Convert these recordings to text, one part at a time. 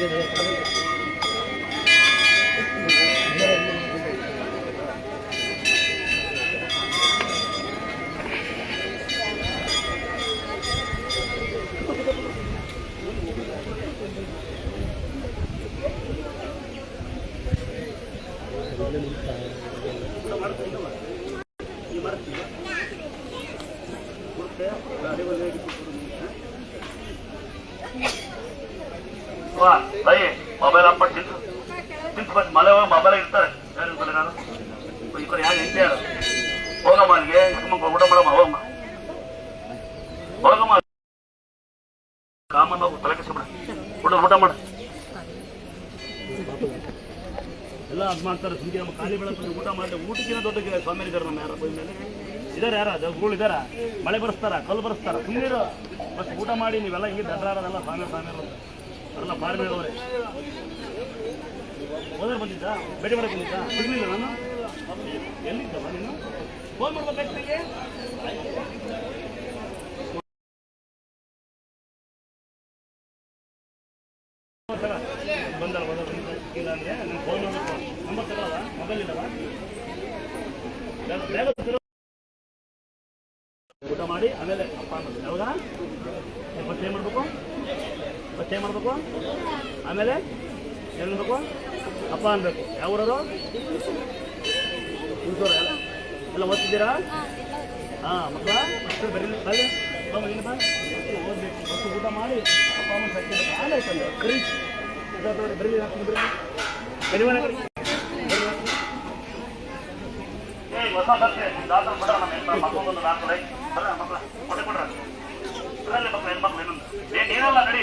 Gracias. Mobile off ತಿಂತು ತಿಂತು ಬಂದು ಮಳೆ ಹೋಗಿ ಇರ್ತಾರೆ ಯಾರು ಬಲ್ಲ ನಾನು? ಈ ಕಡೆ ಯಾರು ಹೆಂಡತಿ ಯಾರು ಹೋಗಮ್ಮ ಅಲ್ಲಿಗೆ ಸುಮ್ಮನೆ ಊಟ ಮಾಡಮ್ಮ, ಹೋಗಮ್ಮ. ಹೋಗಮ್ಮ. ಕಾಮನ್ ಊಟ ಊಟ ಮಾಡು. ಎಲ್ಲ ಅದು ಮಾಡ್ತಾರೆ ಸುಮ್ಮನೆ ನಮ್ಮ ಖಾಲಿ ಊಟ ಮಾಡಿ ಊಟಕ್ಕಿಂತ ದೊಡ್ಡ ಸ್ವಾಮಿ ಇದ್ದಾರೆ ನಮ್ಮ ಯಾರ ಮೇಲೆ. ಇದಾರೆ ಯಾರ? ಇದಾರ. ಮಳೆ ಬರೆಸ್ತಾರ? ಕಲ್ಲು ಬರೆಸ್ತಾರ? ಸುಮ್ಮನಿರು ಮತ್ತೆ ಊಟ ಮಾಡಿ ನೀವೆಲ್ಲ ಹಿಂಗೆ ದಡ್ರಾಡೋದಲ್ಲ ಸ್ವಾಮಿ ಸ್ವಾಮಿ ಅವರೆಲ್ಲ ಫಾರ್ಮಿ ಅವರೇ. ಹೋದ್ರೆ ಬಂದಿದ್ದ? ಭೇಟಿ ಮಾಡಕ್ಕೆ ಬಂದಿದ್ದ? ಸಿಗ್ಲಿಲ್ಲ ನಾನು. ಎಲ್ಲಿದ್ದವ ನೀನು? ಫೋನ್ ಮಾಡ್ಬೇಕಾಯ್ತು ನನಗೆ ಇಲ್ಲ ಫೋನ್ ಮಾಡಬೇಕು. ನಂಬರ್ ಮೊಬೈಲ್ ಇಲ್ಲವಾ? ಬೇಗ- ಊಟ ಮಾಡಿ, ಆಮೇಲೆ ಅಪ್ಪ ಅನ್ನೋದು ಯಾವಾಗ ಮತ್ತೆ ಏನು ಮಾಡಬೇಕು? ಫಸ್ಟ್ ಮಾಡಬೇಕು? ಆಮೇಲೆ ಏನು ಮಾಡಬೇಕು? ಅಪ್ಪ ಅನ್ಬೇಕು. ಯಾವ ಊರವರು? ಕುಂತೂರು ಎಲ್ಲ. ಎಲ್ಲ ಓದ್ತಿದ್ದೀರಾ? ಹಾಂ, ಮಕ್ಕಳ? ಮಕ್ಕಳು ಬರೀ ಬರಲಿ ಬಾ ಮಗನೇ ಬಾ ಓದಬೇಕು. ಫಸ್ಟ್ ಊಟ ಮಾಡಿ, ಅಪ್ಪ ಅಮ್ಮ ಸತ್ಯ ಆಮೇಲೆ ಬರೀ ಬರೀ ಹಾಕಿ ಬರೀ ಏ ಹೊಸ ಬರ್ತೆ ದಾಖಲೆ ಬಿಡ್ರ ನಮ್ಮ ದಾಖಲೆ ಬರ್ರ, ಮಕ್ಕಳ. ಕೊಟ್ಟೆ ಕೊಡ್ರ. ಮಕ್ಕಳು. ಹೆಣ್ಮಕ್ಳು ಏನ್ ಏನಲ್ಲ ನಡಿ.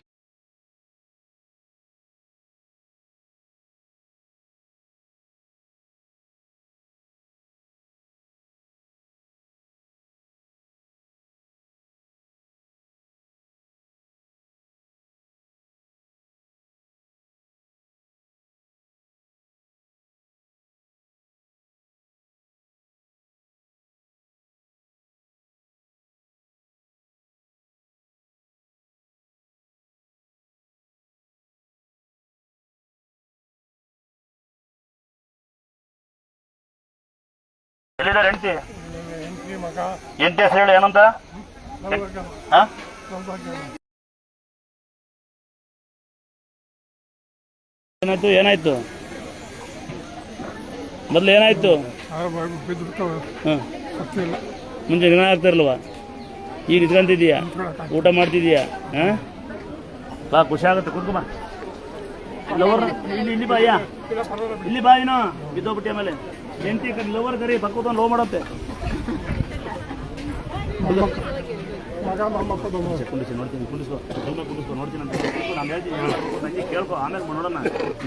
ಎಲ್ಲಿದ್ದಾರೆ ಹೆಂಡತಿ? ಎಂಟಿ ಹೆಸರು ಹೇಳಿ ಏನಂತ? ಹಾ? ಏನಾಯ್ತು ಏನಾಯ್ತು? ಮೊದಲು ಏನಾಯ್ತು? ಮುಂಚೆ ದಿನ ಇರಲ್ವಾ? ಈಗ ನಿಂತ್ಕೊಂತಿದೀಯಾ ಊಟ ಮಾಡ್ತಿದೀಯಾ ಹಾ? ಬಾ ಖುಷಿ ಆಗುತ್ತೆ ಕುತ್ಕೊ ಬಾ ಲವರ್ ಇಲ್ಲಿ ಇಲ್ಲಿ ಬಾ ಅಯ್ಯ. ಇಲ್ಲಿ ಬಾ ಏನು ಬಿದ್ದೋಗ್ಬಿಟ್ಟಿ ಆಮೇಲೆ ಎಂಟಿ ಕಡೆ ಲವರ್ ಕರಿ ಪಕ್ಕದ ಲೋ ಮಾಡತ್ತೆ.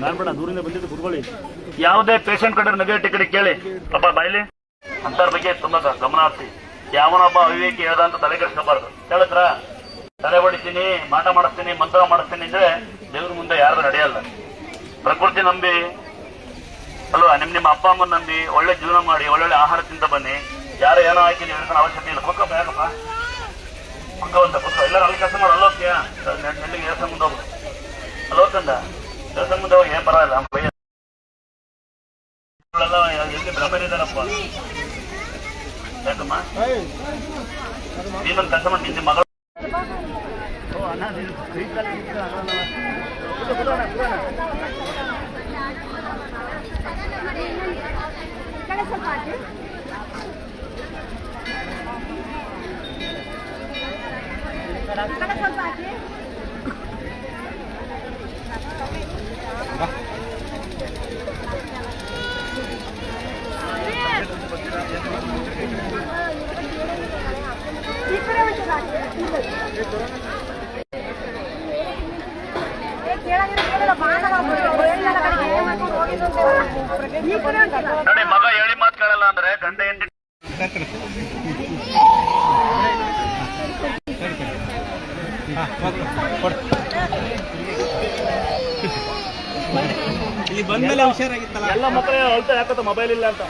ಆಮೇಲೆ ದೂರಿಂದ ಬಂದಿದ್ದು ಯಾವುದೇ ಪೇಷಂಟ್ ಕಡೆ ನೆಗೆಟಿವ್ ಕಡೆ ಕೇಳಿ. ಅಪ್ಪ, ಬಾಯ್ಲಿ. ಅಂತರ್ ಬಗ್ಗೆ ತುಂಬಾ ಗಮನ ಹರಿಸಿ. ಯಾವನೊಬ್ಬ ಅವಿವೇಕಿ ಹೇಳ್ದ ಅಂತ ತಲೆ ಕೆಡಿಸ್ಕೋಬಾರ್ದು. ಹೇಳಿದ್ರ ತಲೆ ಹೊಡಿತೀನಿ, ಮಾಟ ಮಾಡಿಸ್ತೀನಿ, ಮಂತ್ರ ಮಾಡಿಸ್ತೀನಿ ಅಂದ್ರೆ ದೇವ್ರ ಮುಂದೆ ಯಾರು ನಡೆಯಲ್ಲ. ಪ್ರಕೃತಿ ನಂಬಿ ಅಲ್ವಾ? ನಿಮ್ ನಿಮ್ಮ ಅಪ್ಪ ಅಮ್ಮನ ನಂಬಿ ಒಳ್ಳೆ ಜೀವನ ಮಾಡಿ ಒಳ್ಳೊಳ್ಳೆ ಆಹಾರ ತಿಂತ ಬನ್ನಿ. ಯಾರು ಏನೋ ಹಾಕಿ ನೀವು ಅವಶ್ಯಕತೆ ಇಲ್ಲ. ಪಕ್ಕ ಬೇಕಪ್ಪ ಪಕ್ಕ ಅಂತ ಪಕ್ಕ ಎಲ್ಲರೂ ಅಲ್ಲಿ ಕೆಲಸ ಮಾಡಿ. ಅಲ್ಲೋಕ್ಯ ನೆಲ್ಲಿಗೆ ದೇವಸ್ಥಾನ ಮುಂದೆ ಹೋಗು. ಅಲ್ಲೋಕಂದ ದೇವಸ್ಥಾನ ಮುಂದೆ ಹೋಗಿ ಏನ್ ಪರವಾಗಿಲ್ಲ. ಬೈಯ ಇವಳೆಲ್ಲ ಎಲ್ಲಿ ಭ್ರಮರಿದಾರಪ್ಪ ಯಾಕಮ್ಮ? ನೀನೊಂದು ಕೆಲಸ ಮಾಡಿ. ನಿನ್ನ ಮಗಳು ಓ, ಅಣ್ಣ, ನೀನು ಕೈ ಕಾಲು ಹಿಡ್ದು ಅಣ್ಣ, ಕೂತ್ಕೋ, ಕೂತ್ಕೋ ಅಣ್ಣ, ಕೂತ್ಕೋ ಅಣ್ಣ. ಕಡೆ ಸ್ವಲ್ಪ ಹಾಕಿ ಕಡೆ ಸ್ವಲ್ಪ ಹಾಕಿ ಈ ಕಡೆ ಒಂಚೂರು ಹಾಕಿ. ಏ, ಕೇಳಂಗಿಲ್ಲ, ಕೇಳಿಲ್ಲ, ಬಾಣದ ಒಬ್ರು ಹೇಳಿಲ್ಲ, ಕಡೆಗೆ ಏನ್ ಮಾಡ್ಕೊಂಡು ಹೋಗಿದ್ದು ಅಂತ ಹೇಳಿ. ಈ ಕಡೆ ಒಂಚೂರು. ನೋಡಿ ಮಗ ಹೇಳಿ ಮಾತು ಕೇಳಲ್ಲ ಅಂದ್ರೆ ಗಂಡ ಹೆಂಡತಿ ಇಲ್ಲಿ ಬಂದ್ಮೇಲೆ ಹುಷಾರಾಗಿತ್ತಲ್ಲ ಎಲ್ಲ ಮಕ್ಕಳು ಹೇಳ್ತಾರೆ ಯಾಕತ್ತ ಮೊಬೈಲ್ ಇಲ್ಲ ಅಂತ.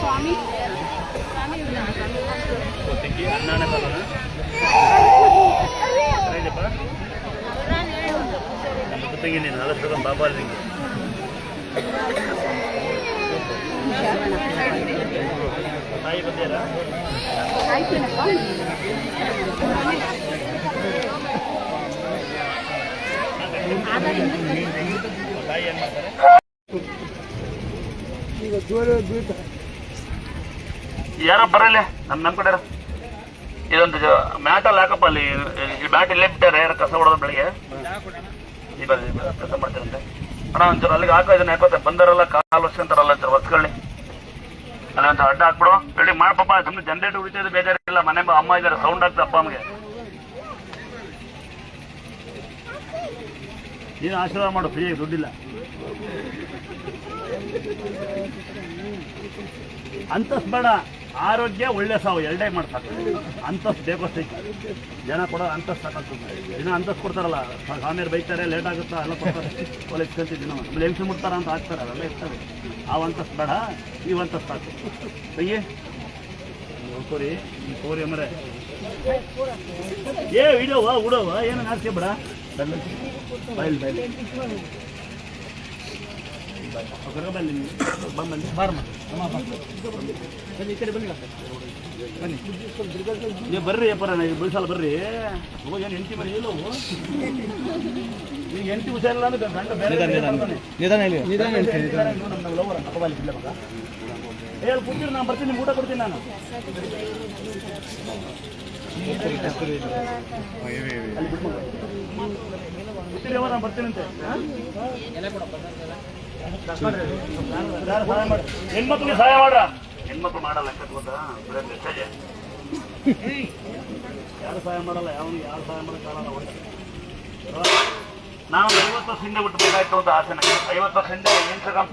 ಸ್ವಾಮಿ. ಸ್ವಾಮಿ ನಮ್ಮ ಜೊತೆಗೆ ನೀನು ಬಾಬಾ ತಾಯಿ ಬಂದಿರಾ ತಾಯಿ ಏನು ಮಾಡ್ತಾರೆ? ಈಗ ಜೋರ ಯಾರೋ ಬರಲಿ ನಮ್ಮ ನಮ್ಮ ಕಡೆ ಇದೊಂದು ಮ್ಯಾಟಲ್ಲಿ ಹಾಕಪ್ಪ ಅಲ್ಲಿ ಮ್ಯಾಟ್ ಇಲ್ಲೇ ಬಿಟ್ಟಾರೆ, ಯಾರು ಕಸ ಹೊಡೋದ್ ಬೆಳಿಗ್ಗೆ. ಕಸ ಮಾಡ್ತೀರಂತೆ ಅಣ್ಣ, ಒಂಚೂರು ಅಲ್ಲಿಗೆ ಹಾಕೋ, ಇದನ್ನ ಯಾಕೋತೆ ಬಂದರೆಲ್ಲ ಕಾಲು ವರ್ಷಂತಾರಲ್ಲ ಒಂಚೂರು ಒತ್ಕೊಳ್ಳಿ ಅಲ್ಲಿ ಒಂದು ಅಡ್ಡ ಹಾಕ್ಬಿಡು. ಹೇಳಿ ಮಾಡಪ್ಪ ಸುಮ್ಮನೆ ಜನರೇಟರ್ ಉಳಿತದೆ ಬೇಜಾರಿಲ್ಲ. ಮನೆ ಅಮ್ಮ ಇದ್ದಾರೆ ಸೌಂಡ್ ಆಗ್ತದೆ ಅಪ್ಪ ನೀನು ಆಶೀರ್ವಾದ ಮಾಡು ಫ್ರೀ ದುಡ್ಡಿಲ್ಲ. ಅಂತಸ್ ಬೇಡ, ಆರೋಗ್ಯ ಒಳ್ಳೆ ಸಾವು, ಎರಡೇ ಮಾಡ್ತಾರೆ ಅಂತಸ್ ಬೇಕು ಜನ ಕೊಡೋ ಅಂತಸ್ ಸಾಕಂತದ್ದು ದಿನ ಅಂತಸ್ ಕೊಡ್ತಾರಲ್ಲ ಸ್ವಾಮಿಯರು ಬೈತಾರೆ ಲೇಟ್ ಆಗುತ್ತಾ, ಎಲ್ಲ ಕೊಡ್ತಾರೆ. ಒಳ್ಳೆ ಕಲ್ತಿ ದಿನ ಆಮೇಲೆ ಹೆಂಗ್ಸು ಮುಡ್ತಾರ ಅಂತ ಹಾಕ್ತಾರೆ ಅದೆಲ್ಲ ಇರ್ತಾರೆ ಆ ಅಂತಸ್ ಬೇಡ, ಈ ಅಂತಸ್ ಸಾಕು. ತಂಗಿ? ಕೋರಿ ಕೋರಿ ಅಮ್ಮರೇ. ಏ ವಿಡಿಯೋವ ಉಡೋವ, ಏನು ನಾಚಿಕೆ ಬೇಡ? ಬೈಲ್ ಬೈಲ್ ಬನ್ನಿ ಬನ್ನಿ ಬಾರಮ್ಮ ಬನ್ನಿ ಈ ಕಡೆ ಬನ್ನಿ ಬನ್ನಿ ನೀವು ಬರ್ರಿ ಅಪ್ಪರ ನೀವು ಬಿಳಿಸಲ್ಲ ಬರ್ರಿ ಓ ಏನು ಎಂಟಿ ಮನೆ ಇಲ್ಲ ಅವು? ಈಗ ಎಂಟಿ ಹುಷಾರಿಲ್ಲ ಅಂದ್ರೆ ಗಂಡ ಬೇರೆ ಬೇರೆ ಬರ್ತಾನೆ. ನಿಧಾನ ಹೇಳಿ ಇದ್ದಾರೆ, ಇನ್ನು ನಮ್ಮ ಲವರ್ ಅಪ್ಪ ಬಾಲಿ ಬಿಡ್ಲೆ ಮಗ. ಅಲ್ಲಿ ಕೂತಿರು ನಾನು ಬರ್ತೀನಿ ನಿಮ್ಗೆ ಊಟ ಕೊಡ್ತೀನಿ ನಾನು. ಕೂತಿರಿ ಅವ್ವ, ನಾನು ಬರ್ತೀನಂತೆ ಯಾರು ಸಹಾಯ ಮಾಡಿ ಹೆಣ್ಮಕ್ಳಿಗೆ ಸಹಾಯ ಮಾಡ್ರ? ಹೆಣ್ಮಕ್ಳು ಮಾಡಲ್ಲ ಗೊತ್ತಾ? ಬರೀ ಮೆಸೇಜ್ ಯಾರು ಸಹಾಯ ಮಾಡಲ್ಲ ಯಾವನಿಗೆ ಯಾರು ಸಹಾಯ ಮಾಡೋಕ್ಕಾಗಲ್ಲ ನಾನು ಐವತ್ತು ವರ್ಷ ಹಿಂದೆ ಬಿಟ್ಟು ಬೇಕಾಯ್ತು ಅಂತ ಆಸೆ ನನಗೆ. ಐವತ್ತು ವರ್ಷ ಹಿಂದೆ ಇನ್ಸ್ಟಾಗ್ರಾಮ್